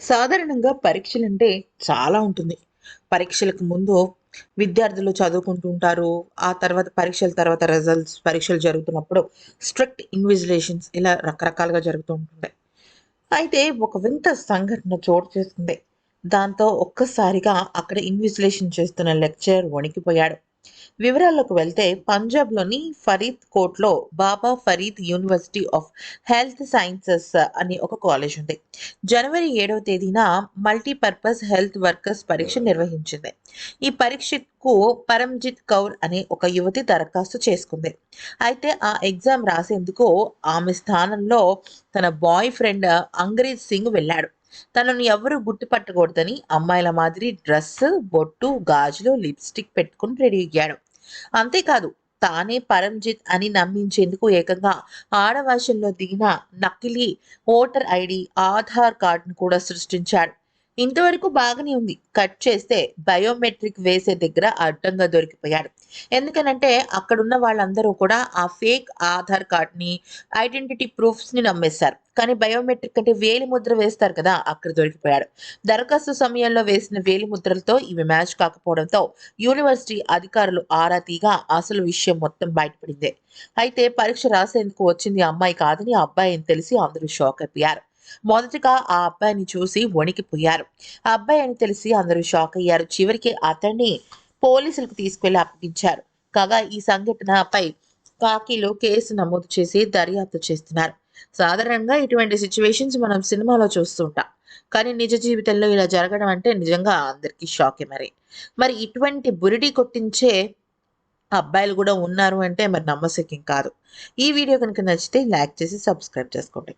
సాధారణంగా పరీక్షలంటే చాలా ఉంటుంది. పరీక్షలకు ముందు విద్యార్థులు చదువుకుంటూ ఉంటారు. ఆ తర్వాత పరీక్షల తర్వాత రిజల్ట్స్ పరీక్షలు జరుగుతున్నప్పుడు స్ట్రిక్ట్ ఇన్విజిలేషన్స్ ఇలా రకరకాలుగా జరుగుతూ ఉంటుంటాయి. అయితే ఒక వింత సంఘటన చోటు చేసుకుంది. దాంతో ఒక్కసారిగా అక్కడ ఇన్విజిలేషన్ చేస్తున్న లెక్చరర్ వణికిపోయాడు. వివరాల్లోకి వెళ్తే పంజాబ్‌లోని ఫరీద్ కోట్లో Baba Farid university of health sciences అనే ఒక కాలేజ్ ఉంది. జనవరి ఏడవ తేదీన మల్టీపర్పస్ హెల్త్ వర్కర్స్ పరీక్ష నిర్వహించింది. ఈ పరీక్షకు పరంజిత్ కౌర్ అనే ఒక యువతి దరఖాస్తు చేసుకుంది. అయితే ఆ ఎగ్జామ్ రాసేందుకు ఆమె స్థానంలో తన బాయ్ ఫ్రెండ్ అంగ్రేజ్ సింగ్ వెళ్ళాడు. తనను ఎవరు గుర్తుపట్టకూడదని అమ్మాయిల మాదిరి డ్రెస్, బొట్టు, గాజులు, లిప్‌స్టిక్ పెట్టుకుని రెడీ అయ్యాడు. అంతేకాదు తానే పరంజిత్ అని నమ్మించేందుకు ఏకంగా ఆడవేషంలో దిగిన నకిలీ ఓటర్ ఐడి ఆధార్ కార్డును కూడా సృష్టించాడు. ఇంతవరకు బాగానే ఉంది. కట్ చేస్తే బయోమెట్రిక్ వేసే దగ్గర అడ్డంగా దొరికిపోయాడు. ఎందుకనంటే అక్కడున్న వాళ్ళందరూ కూడా ఆ ఫేక్ ఆధార్ కార్డ్‌ని, ఐడెంటిటీ ప్రూఫ్స్‌ని నమ్మేశారు. కానీ బయోమెట్రిక్ అంటే వేలి ముద్ర వేస్తారు కదా! అక్కడ దొరికిపోయాడు. దరఖాస్తు సమయంలో వేసిన వేలి ముద్రలతో ఇవి మ్యాచ్ కాకపోవడంతో యూనివర్సిటీ అధికారులు ఆరా తీగా అసలు విషయం మొత్తం బయటపడింది. అయితే పరీక్ష రాసేందుకు వచ్చింది అమ్మాయి కాదని అబ్బాయి అని తెలిసి అందరూ షాక్ అయిపోయారు. మొదటగా ఆ అబ్బాయిని చూసి వణికిపోయారు. ఆ అబ్బాయి అని తెలిసి అందరూ షాక్ అయ్యారు. చివరికి అతన్ని పోలీసులకు తీసుకెళ్ళి అప్పగించారు. కాగా ఈ సంఘటనపై కాకీలో కేసు నమోదు చేసి దర్యాప్తు చేస్తున్నారు. సాధారణంగా ఇటువంటి సిచ్యువేషన్స్ మనం సినిమాలో చూస్తుంటాం కానీ నిజ జీవితంలో ఇలా జరగడం అంటే నిజంగా అందరికీ షాకే మరి. మరి ఇటువంటి బురిడీ కొట్టించే అబ్బాయిలు కూడా ఉన్నారు అంటే మరి నమ్మశక్యం కాదు. ఈ వీడియో కనుక నచ్చితే లైక్ చేసి సబ్స్క్రైబ్ చేసుకోండి.